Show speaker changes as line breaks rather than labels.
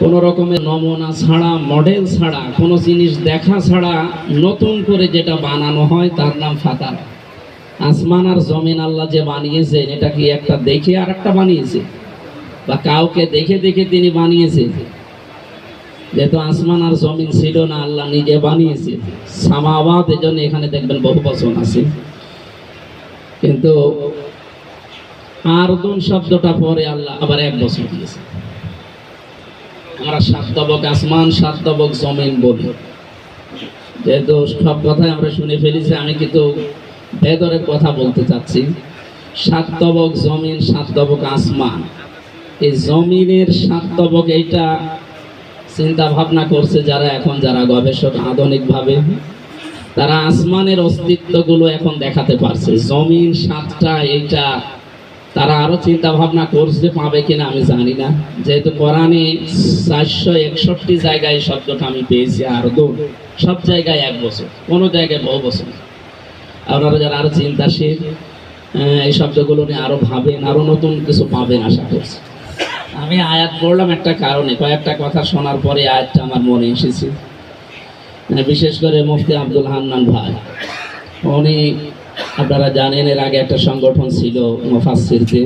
কোনো রকমের নমুনা ছাড়া মডেল ছাড়া, কোনো জিনিস দেখা ছাড়া নতুন করে যেটা বানানো হয় তার নাম ফাতার। আসমান আর জমিন আল্লাহ যে বানিয়েছেন, এটা কি একটা দেখে আর একটা বানিয়েছে? বা কাউকে দেখে দেখে তিনি বানিয়েছে যেহেতু আসমান আর জমিন ছিল না, আল্লাহ নিজে বানিয়েছে। সামাবাদ এজন্য এখানে দেখবেন বহু বচন আছে। কিন্তু আরদুন শব্দটা পরে আল্লাহ আবার এক বছর দিয়েছে। আমরা সাতবক আসমান সাতবক জমিন বলি। যেহেতু সব কথাই আমরা শুনে ফেলেছি, আমি কিন্তু ভেতরের কথা বলতে চাচ্ছি। সাতবক জমিন সাতবক আসমান। এই জমিনের সাতবক এইটা চিন্তা ভাবনা করছে যারা এখন, যারা গবেষক আধুনিকভাবে, তারা আসমানের অস্তিত্বগুলো এখন দেখাতে পারছে। জমিন, সাতটা, এইটা তারা আরও চিন্তা ভাবনা করছে পাবে কিনা আমি জানি না। যেহেতু কোরআনে চারশো একষট্টি জায়গায় শব্দটা আমি পেয়েছি আর দু। সব জায়গায় এক বছর, কোনো জায়গায় বহু বছর। আপনারা যারা আরও চিন্তাশীল এই শব্দগুলো নিয়ে আরও ভাবেন, আরও নতুন কিছু পাবেন আশা করছি। আমি আয়াত পড়লাম একটা কারণে, কয়েকটা কথা শোনার পরে আয়াতটা আমার মনে এসেছে। মানে বিশেষ করে মুফতি আব্দুল হান্নান ভাই, উনি আপনারা জানেন এর আগে একটা সংগঠন ছিল মুফাসসিরতে